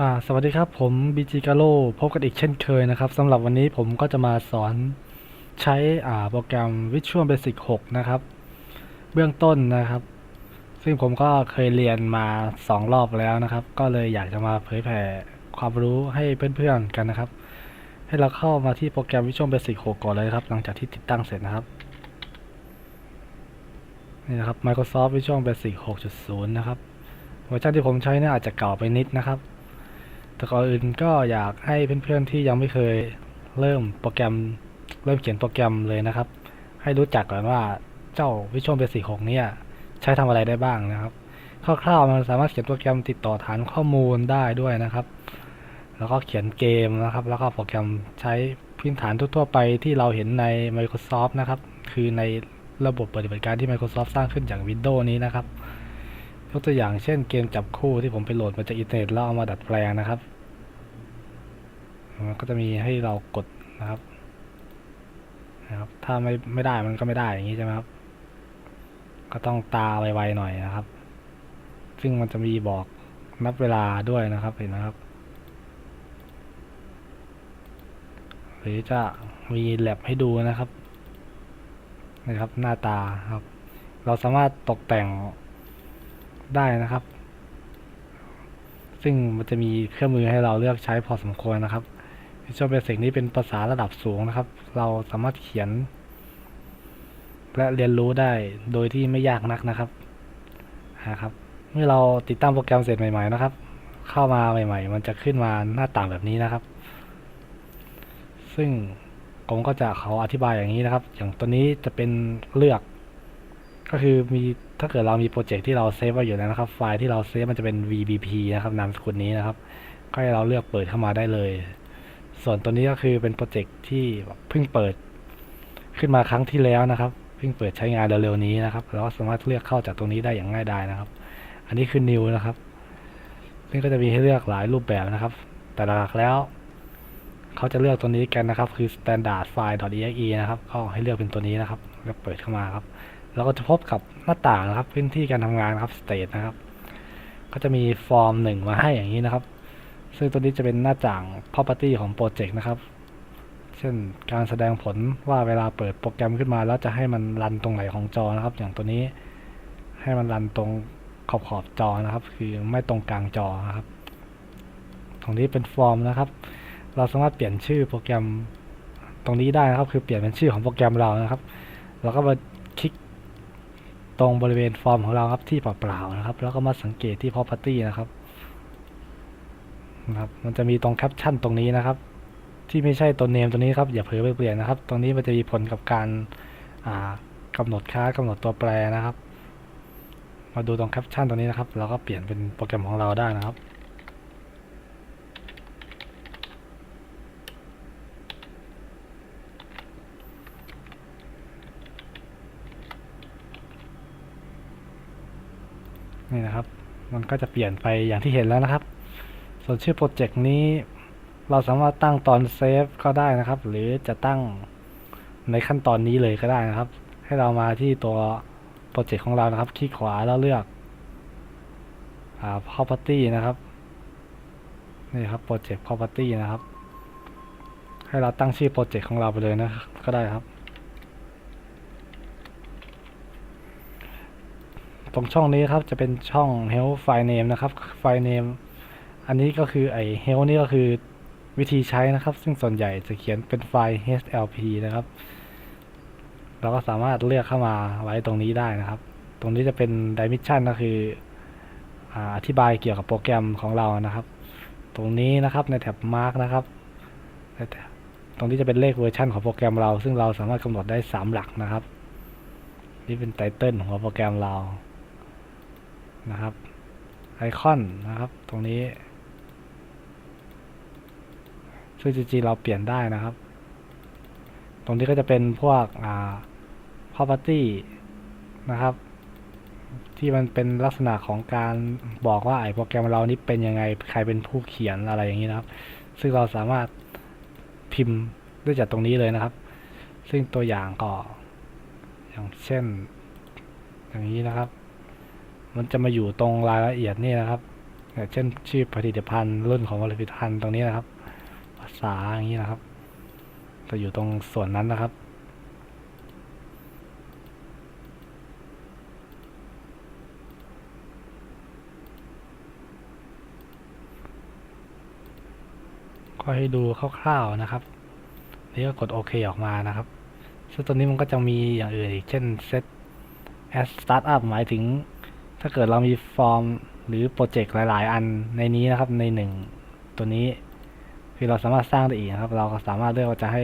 อ่าสวัสดีครับผม BG g a l o พบกันอีกเช่นเคยนะครับสำหรับวันนี้ผมก็จะมาสอนใช้อ่าโปรแกรม Visual Basic 6 นะครับ เบื้องต้นนะครับ ซึ่งผมก็เคยเรียนมา 2 รอบแล้วนะครับ ก็เลยอยากจะมาเผยแผ่ความรู้ให้เพื่อนๆกันนะครับ ให้เราเข้ามาที่โปรแกรม Visual Basic 6 ก่อนเลยครับ หลังจากที่ติดตั้งเสร็จนะครับนี่นะครับ Microsoft Visual Basic 6.0 นะครับเวอร์ชันที่ผมใช้เนี่ยอาจจะเก่าไปนิดนะครับ แต่ก่อนอื่นก็อยากให้เพื่อนๆที่ยังไม่เคยเริ่มโปรแกรมเริ่มเขียนโปรแกรมเลยนะครับ ให้รู้จักก่อนว่าเจ้า Visual Basic 6เนี่ยใช้ทำอะไรได้บ้างนะครับคร่าวๆมันสามารถเขียนโปรแกรมติดต่อฐานข้อมูลได้ด้วยนะครับ แล้วก็เขียนเกมนะครับ แล้วก็โปรแกรมใช้พื้นฐานทั่วๆไปที่เราเห็นใน Microsoft นะครับ คือในระบบปฏิบัติการที่ Microsoft สร้างขึ้นจาก Windows นี้นะครับ ยกตัวอย่างเช่นเกมจับคู่ที่ผมไปโหลดมาจากอินเทอร์เน็ตแล้วเอามาดัดแปลงนะครับ มันก็จะมีให้เรากดนะครับนะครับ ถ้าไม่ไม่ได้มันก็ไม่ได้อย่างนี้ใช่ไหมครับ ก็ต้องตาไวๆหน่อยนะครับ ซึ่งมันจะมีบอกนับเวลาด้วยนะครับเห็นไหมครับ หรือจะมีแลบให้ดูนะครับนะครับ หน้าตาครับ เราสามารถตกแต่งได้นะครับ ซึ่งมันจะมีเครื่องมือให้เราเลือกใช้พอสมควรนะครับ Visual Basic นี้เป็นภาษาระดับสูงนะครับ เราสามารถเขียน และเรียนรู้ได้โดยที่ไม่ยากนักนะครับนะครับเมื่อเราติดตั้งโปรแกรมเสร็จใหม่ๆนะครับ เข้ามาใหม่ ๆ มันจะขึ้นมาหน้าต่างแบบนี้นะครับ ซึ่งผมก็จะเขาอธิบายอย่างนี้นะครับ อย่างตัวนี้จะเป็นเลือก ก็คือมีถ้าเกิดเรามีโปรเจกต์ที่เราเซฟไว้อยู่แล้วนะครับ ไฟล์ที่เราเซฟมันจะเป็น VBP นะครับนามสกุลนี้นะครับ ก็ให้เราเลือกเปิดเข้ามาได้เลย ส่วนตัวนี้ก็คือเป็นโปรเจกต์ที่เพิ่งเปิดขึ้นมาครั้งที่แล้วนะครับ เพิ่งเปิดใช้งานเร็วๆนี้นะครับเราก็สามารถเลือกเข้าจากตรงนี้ได้อย่างง่ายดายนะครับ อันนี้คือ new นะครับ ซึ่งก็จะมีให้เลือกหลายรูปแบบนะครับ แต่หลักแล้ว เขาจะเลือกตัวนี้กันนะครับ คือ standard file exe นะครับ ก็ให้เลือกเป็นตัวนี้นะครับ แล้วเปิดเข้ามาครับ เราก็จะพบกับหน้าต่างนะครับ พื้นที่การทำงานครับ state นะครับ ก็จะมีฟอร์มหนึ่งมาให้อย่างนี้นะครับ ซึ่งตัวนี้จะเป็นหน้าต่าง property ของโปรเจกต์นะครับ เช่นการแสดงผลว่าเวลาเปิดโปรแกรมขึ้นมา แล้วจะให้มันรันตรงไหนของจอนะครับ อย่างตัวนี้ให้มันรันตรงขอบขอบจอนะครับ คือไม่ตรงกลางจอนะครับ ตรงนี้เป็นฟอร์มนะครับ เราสามารถเปลี่ยนชื่อโปรแกรมตรงนี้ได้นะครับ คือเปลี่ยนเป็นชื่อของโปรแกรมเรานะครับ เราก็มาคลิกตรงบริเวณฟอร์มของเราครับที่เปล่าๆนะครับ แล้วก็มาสังเกตที่ property นะครับ นะครับ มันจะมีตรงแคปชั่นตรงนี้นะครับ ที่ไม่ใช่ตัวเนมตัวนี้ครับ อย่าเผลอไปเปลี่ยนนะครับ ตรงนี้มันจะมีผลกับการอ่ากำหนดค่ากำหนดตัวแปรนะครับ มาดูตรงแคปชั่นตรงนี้นะครับ เราก็เปลี่ยนเป็นโปรแกรมของเราได้นะครับนี่นะครับ มันก็จะเปลี่ยนไปอย่างที่เห็นแล้วนะครับ ส่วนชื่อโปรเจกต์นี้เราสามารถตั้งตอนเซฟก็ได้นะครับ หรือจะตั้งในขั้นตอนนี้เลยก็ได้นะครับ ให้เรามาที่ตัวโปรเจกต์ของเรานะครับ คลิกขวาแล้วเลือกอ่า property นะครับนี่ครับ project property นะครับ ให้เราตั้งชื่อโปรเจกต์ของเราไปเลยนะก็ได้ครับ ตรงช่องนี้ครับจะเป็นช่อง help file name นะครับ file name อันนี้ก็คือไอ้ help นี่ก็คือวิธีใช้นะครับ ซึ่งส่วนใหญ่จะเขียนเป็นไฟล์ HLP นะครับ เราก็สามารถเลือกเข้ามาไว้ตรงนี้ได้นะครับ ตรงนี้จะเป็น dimension ก็คืออธิบายเกี่ยวกับโปรแกรมของเรานะครับ ตรงนี้นะครับในแท็บ mark นะครับในแท็บตรงนี้จะเป็นเลขเวอร์ชันของโปรแกรมเรา ซึ่งเราสามารถกำหนดได้ 3 หลักนะครับ นี่เป็นไตเติลของโปรแกรมเรานะครับไอคอนนะครับ ตรงนี้ ซึ่งจริงๆเราเปลี่ยนได้นะครับ ตรงนี้ก็จะเป็นพวกอ่า property นะครับ ที่มันเป็นลักษณะของการบอกว่าไอโปรแกรมเรานี้เป็นยังไงใครเป็นผู้เขียนอะไรอย่างนี้นะครับ ซึ่งเราสามารถพิมพ์ได้จากตรงนี้เลยนะครับ ซึ่งตัวอย่างก็อย่างเช่น อย่างนี้นะครับ มันจะมาอยู่ตรงรายละเอียดนี่นะครับอย่างเช่นชื่อผลิตภัณฑ์รุ่นของผลิตภัณฑ์ตรงนี้นะครับ ภาษาอย่างนี้นะครับจะอยู่ตรงส่วนนั้นนะครับ ก็ให้ดูคร่าวๆนะครับนี่ก็กดโอเคออกมานะครับ ซึ่งตัวนี้มันก็จะมีอย่างอื่นอีก เช่น set as startup หมายถึง ถ้าเกิดเรามีฟอร์มหรือโปรเจกต์หลาย ๆ อันในนี้นะครับในหนึ่งตัวนี้ คือเราสามารถสร้างได้อีกนะครับ เราก็สามารถเลือกว่าจะให้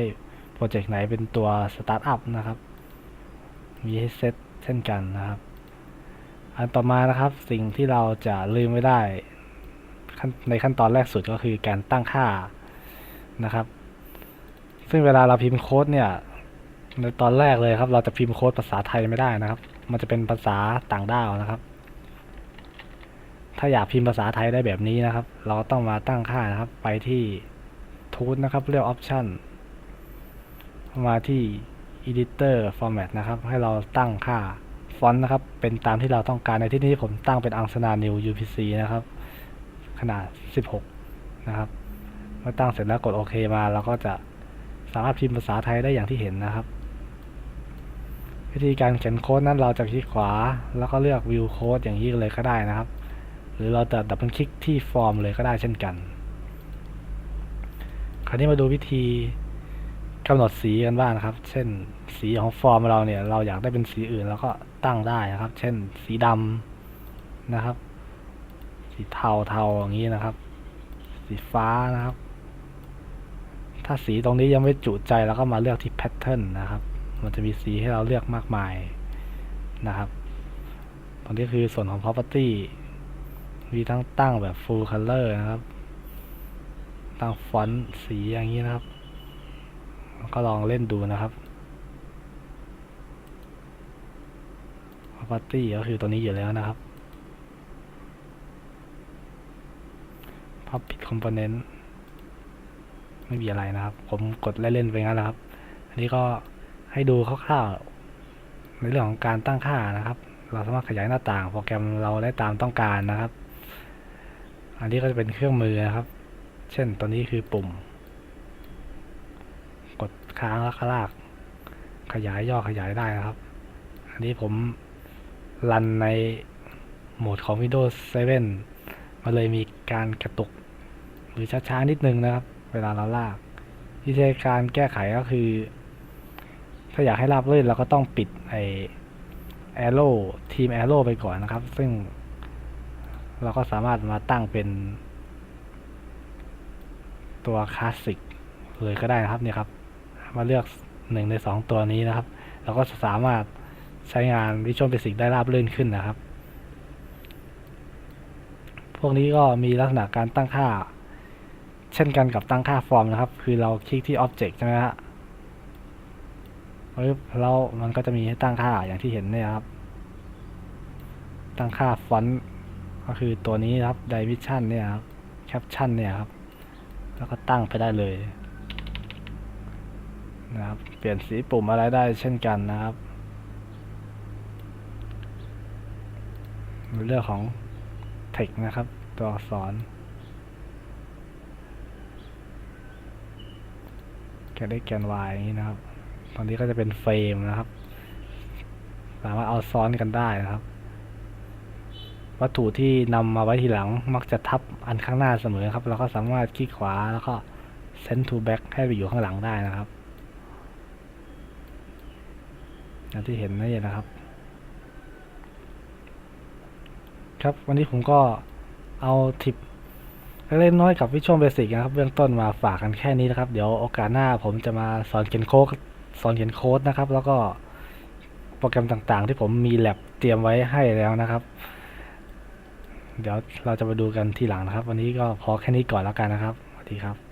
โปรเจกต์ไหนเป็นตัวสตาร์ทอัพนะครับ มีให้เซตเช่นกันนะครับ อันต่อมานะครับสิ่งที่เราจะลืมไม่ได้ ในขั้นตอนแรกสุดก็คือการตั้งค่านะครับ ซึ่งเวลาเราพิมพ์โค้ดเนี่ยในตอนแรกเลยครับ เราจะพิมพ์โค้ดภาษาไทยไม่ได้นะครับ มันจะเป็นภาษาต่างด้าวนะครับ ถ้าอยากพิมพ์ภาษาไทยได้แบบนี้นะครับ เราต้องมาตั้งค่านะครับ ไปที่ Tool นะครับเลือก Option มาที่ Editor Format นะครับ ให้เราตั้งค่าฟอนต์นะครับ เป็นตามที่เราต้องการในที่นี้ผมตั้งเป็น Angsana New UPC นะครับ ขนาด 16 นะครับเมื่อตั้งเสร็จแล้วกดโอเคมาเราก็จะสามารถพิมพ์ภาษาไทยได้อย่างที่เห็นนะครับ วิธีการเขียนโค้ดนั้นเราจะคลิกขวา แล้วก็เลือก View Code อย่างนี้เลยก็ได้นะครับ หรือเราจะดับเบิลคลิกที่ฟอร์มเลยก็ได้เช่นกัน คราวนี้มาดูวิธีกำหนดสีกันบ้างนะครับ เช่นสีของฟอร์มเราเนี่ย เราอยากได้เป็นสีอื่นเราก็ตั้งได้นะครับ เช่นสีดำนะครับ สีเทาเทาอย่างนี้นะครับ สีฟ้านะครับ ถ้าสีตรงนี้ยังไม่จุใจเราก็มาเลือกที่แพทเทิร์นนะครับ มันจะมีสีให้เราเลือกมากมายนะครับ ตรงนี้คือส่วนของ property มีทั้งตั้งแบบ full color นะครับ ตั้งฟอนต์สีอย่างนี้นะครับ ก็ลองเล่นดูนะครับ property ก็คือตัวนี้อยู่แล้วนะครับ public component ไม่มีอะไรนะครับ ผมกดเล่นๆไปงั้นแหละครับ อันนี้ก็ให้ดูคร่าวๆในเรื่องของการตั้งค่านะครับ เราสามารถขยายหน้าต่างโปรแกรมเราได้ตามต้องการนะครับ อันนี้ก็จะเป็นเครื่องมือนะครับ เช่นตัวนี้คือปุ่ม กดค้างแล้วก็ลาก ขยายย่อขยายได้นะครับ อันนี้ผมรันในโหมดของ Windows 7 มันเลยมีการกระตุก หรือช้าๆนิดนึงนะครับ เวลาเราลาก วิธีการแก้ไขก็คือ ถ้าอยากให้ราบรื่นเราก็ต้องปิดไอ arrow ทีม arrow ไปก่อนนะครับ ซึ่งเราก็สามารถมาตั้งเป็น ตัวคลาสสิกเลยก็ได้นะครับเนี่ยครับ มาเลือกหนึ่งในสองตัวนี้นะครับ เราก็สามารถใช้งาน Visual Basic ได้ราบรื่นขึ้นนะครับ พวกนี้ก็มีลักษณะการตั้งค่า เช่นกันกับตั้งค่าฟอร์มนะครับ คือเราคลิกที่ Object ใช่ไหมฮะแล้วมันก็จะมีให้ตั้งค่าอย่างที่เห็นเนี่ยครับ ตั้งค่าฟอนต์ก็คือตัวนี้ครับ Dimension เนี่ยครับ Caption เนี่ยครับ แล้วก็ตั้งไปได้เลยนะครับ เปลี่ยนสีปุ่มอะไรได้เช่นกันนะครับเรื่องของ text นะครับ ตัวอักษรแกน x แกน y อย่างนี้นะครับ ตอนนี้ก็จะเป็นเฟรมนะครับ สามารถเอาซ้อนกันได้นะครับ วัตถุที่นำมาไว้ทีหลังมักจะทับอันข้างหน้าเสมอครับ เราก็สามารถคลิกขวาแล้วก็ send to back ให้ไปอยู่ข้างหลังได้นะครับอย่างที่เห็นนี่นะครับ ครับวันนี้ผมก็เอาทิปเล็กๆน้อยกับ Visual Basic นะครับ เบื้องต้นมาฝากกันแค่นี้นะครับ เดี๋ยวโอกาสหน้าผมจะมาสอนเขียนโค้ดสอนเขียนโค้ดนะครับ แล้วก็โปรแกรมต่างๆ ที่ผมมีแลบเตรียมไว้ให้แล้วนะครับ เดี๋ยวเราจะมาดูกันทีหลังนะครับ วันนี้ก็พอแค่นี้ก่อนแล้วกันนะครับสวัสดีครับ